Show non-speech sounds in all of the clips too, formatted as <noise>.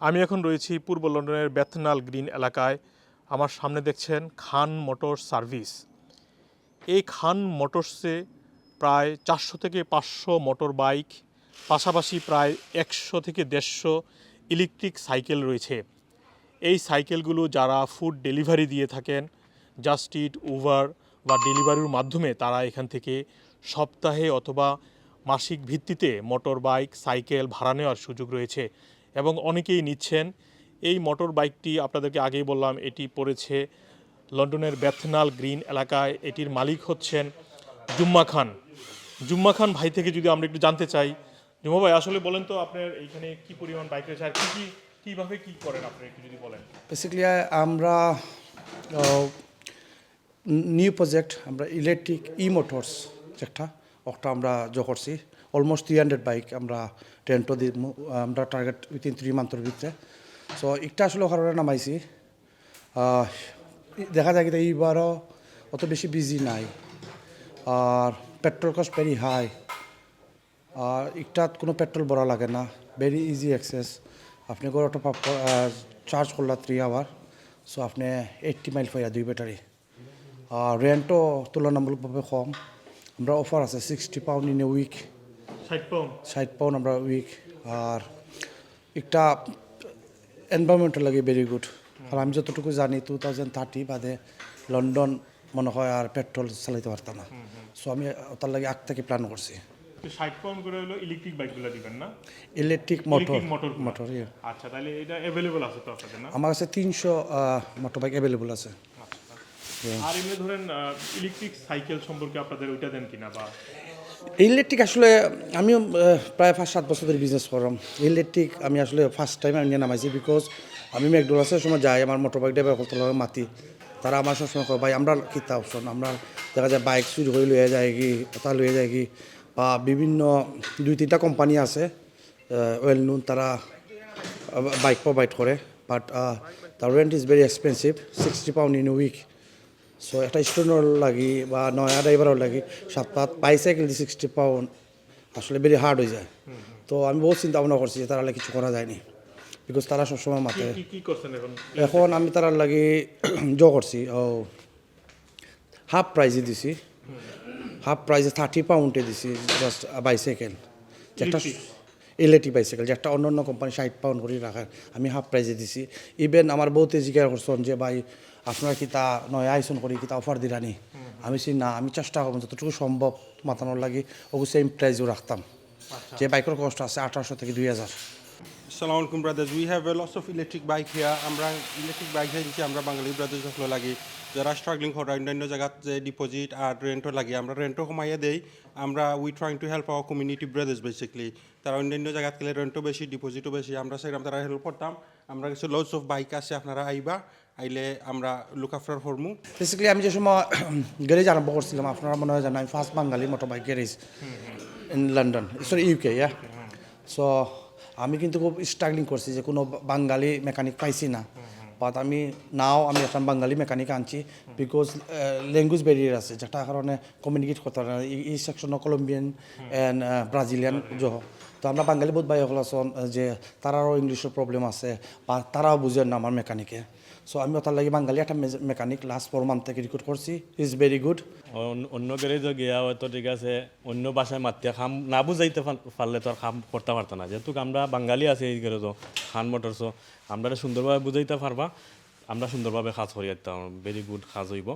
আমি এখন রয়েছি পূর্ব লন্ডনের বেথনাল গ্রিন এলাকায়। আমার সামনে দেখছেন খান মোটর সার্ভিস। এই খান মোটরসে প্রায় চারশো থেকে পাঁচশো মোটর বাইক, পাশাপাশি প্রায় একশো থেকে দেড়শো ইলেকট্রিক সাইকেল রয়েছে। এই সাইকেলগুলো যারা ফুড ডেলিভারি দিয়ে থাকেন, জাস্ট ইট, উবার বা ডেলিভারির মাধ্যমে তারা এখান থেকে সপ্তাহে অথবা মাসিক ভিত্তিতে মোটর বাইক, সাইকেল ভাড়া নেওয়ার সুযোগ রয়েছে। এবং অনেকেই নিচ্ছেন। এই মোটর বাইকটি আপনাদেরকে আগেই বললাম, এটি পড়েছে লন্ডনের বেথনাল গ্রিন এলাকায়। এটির মালিক হচ্ছেন জুম্মা খান। জুম্মা খান ভাই থেকে যদি আমরা একটু জানতে চাই, জুম্মা ভাই, আসলে বলেন তো আপনার এইখানে কি পরিমাণ বাইক রয়েছে আর কী কী, কীভাবে কী করেন আপনি একটু যদি বলেন? বেসিক্যালি আমরা নিউ প্রজেক্ট আমরা ইলেকট্রিক ই মোটরস যেটা ওটা আমরা জো করছি। অলমোস্ট থ্রি হান্ড্রেড বাইক আমরা টেন্টো দি আমরা টার্গেট উইথিন থ্রি মান্থের ভিতরে। সো একটা আসলে কারণে নামাইছি। দেখা যায় কিন্তু এইবারও অত বেশি বিজি নাই। আর পেট্রোল কস্ট ভেরি হাই আর একটাত কোনো পেট্রোল ভরা লাগে না। ভেরি ইজি অ্যাক্সেস আপনি করে অটো চার্জ করলা থ্রি আওয়ার সো আপনি এইটটি মাইল পাইয়া দুই ব্যাটারি আর রেন্টও তুলনামূলকভাবে কম। আমরা অফার আছে sixty pound in a week ষাট পাউন্ড ষাট পাউন্ড আমরা উইক আর একটা এনভায়রনমেন্টের লাগে ভেরি গুড আর আমি যতটুকু জানি টু থাউজেন্ড থার্টি বাদে লন্ডন মনে হয় আর পেট্রোল চালাইতে পারতাম না। সো আমি তার লাগে আগ থেকে প্ল্যান করছি। ষাট পাউন্ড করে হলো ইলেকট্রিক বাইকগুলো দিবেন না? Electric motor electric motor motor আচ্ছা তাহলে এটা অ্যাভেলেবল আছে তো আপনাদের না? আমার কাছে তিনশো মোটর বাইক অ্যাভেলেবল আছে। আর এমনি ধরেন ইলেকট্রিক সাইকেল সম্পর্কে আপনাদের ওইটা দেন কিনা বা? ইলেকট্রিক আসলে আমিও প্রায় পাঁচ সাত বছর ধরে বিজনেস করলাম। ইলেকট্রিক আমি আসলে ফার্স্ট টাইম আমি নিয়ে নামাইছি বিকজ আমি ম্যাকডোনাল্ডসের সময় যাই আমার মোটর ড্রাইভার করতে লাগে মাতি তারা আমার সবসময় কয় ভাই আমরা কিতা অপশন? আমরা দেখা যায় বাইক চুরি হয়ে লয়ে যায় কি তা লয়ে যায় কি বা বিভিন্ন দুই তিনটা কোম্পানি আছে ওয়েল নুন তারা বাইক প্রোভাইড করে। বাট তার rent is very expensive sixty pound in week so একটা স্টুডেন্টর লাগি বা নয়া ড্রাইভারও লাগি সপ্তাহ বাইসাইকেল দিয়ে সিক্সটি পাউন্ড আসলে ভেরি হার্ড হয়ে যায়। তো আমি বহুত চিন্তা ভাবনা করছি যে তারা কিছু করা যায়নি বিকজ তারা সবসময় কি এখন? আমি তারা লাগি <clears throat> জ করছি। ও হাফ প্রাইজে দিছি। হাফ প্রাইজে থার্টি পাউন্ডে দিছি জাস্ট বাইসাইকেল। যেটা ইলেকট্রিক বাইসাইকেল একটা অন্য অন্য কোম্পানি ষাট পাউন্ড করে রাখার আমি হাফ প্রাইজে দিছি। ইভেন আমার বহুতে জিজ্ঞাসা করছেন যে ভাই আপনার কি তা নয় আইসন করি কি তা অফার দিলানি আমি সে না আমি চেষ্টা করব যতটুকু সম্ভব মাতানোর লাগে ওগুলো সেম প্রাইজও রাখতাম। যে বাইকের কষ্ট আছে আঠারোশো থেকে দুই হাজার। Assalamu alaikum brothers. We have a lots of electric bike here. আমরা ইলেকট্রিক বাইক দিচ্ছি আমরা বাঙালি ব্রাদার্স সকলে লাগি। যারা স্ট্রাগলিং করে অন্যান্য জায়গাত যে ডিপোজিট আর রেন্টও লাগে আমরা রেন্টও কমাইয়া দেই। আমরা we trying to help our community brothers basically তারা অন্যান্য জায়গাত গেলে রেন্টও বেশি ডিপোজিটও বেশি। আমরা সেরকম তারা হেল্প করতাম। আমরা কিছু লটস অফ বাইক আছে আপনারা আইবা। আইলে আমরা লুক আফটার হরমু বেসিক্যালি আমি যে সময় <coughs> গ্যারেজ আরম্ভ করছিলাম আপনারা মনে হয় জানেন আমি first Bangali motor bike garage in London sorry UK yeah so আমি কিন্তু খুব স্ট্রাগলিং করছি যে কোনো বাঙালি মেকানিক পাইছি না। বাট আমি নাও আমি একটা বাঙালি মেকানিক আনছি বিকজ ল্যাঙ্গুয়েজ ব্যারিয়ার আছে যেটা কারণে কমিউনিকেট করতে পারে এই- এই সেকশন কলম্বিয়ান অ্যান্ড ব্রাজিলিয়ান জহ। তো আমরা বাঙালি বোধ ভাই হল যে তারারও ইংলিশের প্রবলেম আছে, বা তারাও বুঝেন না আমার মেকানিকে সো আমি ওটার লাগে বাঙালি, একটা মেকানিক লাস্ট ফোর মান্থ থেকে রিক্রুট করছি ইজ ভেরি গুড অন- অন্য গ্যারেজও গিয়া হয়তো ঠিক আছে, অন্য ভাষায় মাতিয়া খাম, না বুঝাইতে পার- পারলে তো আর খাম, করতে পারতো না। যেহেতু আমরা বাঙালি আছি এই গ্যারেজও খান মোটরসও আমরা সুন্দরভাবে বুঝাইতে পারবা। আমরা সুন্দরভাবে কাজ করি ভেরি গুড কাজ হইব।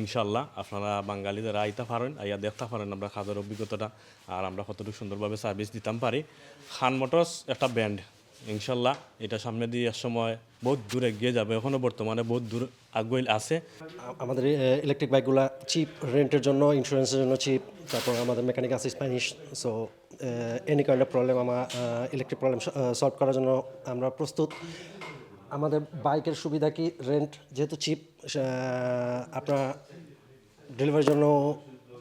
ইনশাল্লাহ আপনারা বাঙালি যারা আইতে পারেন আইয়া দেখতে পারেন আমরা কাজের অভিজ্ঞতাটা, আর আমরা কতটুকু সুন্দরভাবে সার্ভিস দিতাম পারি। খান মোটরস একটা ব্যান্ড ইনশাল্লাহ এটা সামনে দিয়ে এক সময় বহুত দূর এগিয়ে যাবে এখনও বর্তমানে বহুত দূর আগুয়ে আছে। আমাদের ইলেকট্রিক বাইকগুলো চিপ রেন্টের জন্য ইন্স্যুরেন্সের জন্য চিপ তারপর আমাদের মেকানিক আছে Spanish so any kind of problem আমার ইলেকট্রিক প্রবলেম সলভ করার জন্য আমরা প্রস্তুত। আমাদের বাইকের সুবিধা কি? রেন্ট যেহেতু চিপ আপনার ডেলিভারির জন্য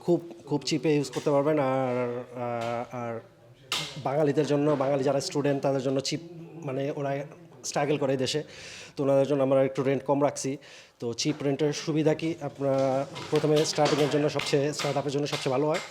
খুব খুব চিপে ইউজ করতে পারবেন। আর আর বাঙালিদের জন্য, বাঙালি যারা স্টুডেন্ট তাদের জন্য চিপ মানে ওরা স্ট্রাগল করে দেশে। তো ওনাদের জন্য আমরা একটু রেন্ট কম রাখছি। তো চিপ রেন্টের সুবিধা কি? আপনার প্রথমে স্টার্টিংয়ের জন্য সবচেয়ে স্টার্ট আপের জন্য সবচেয়ে ভালো হয়।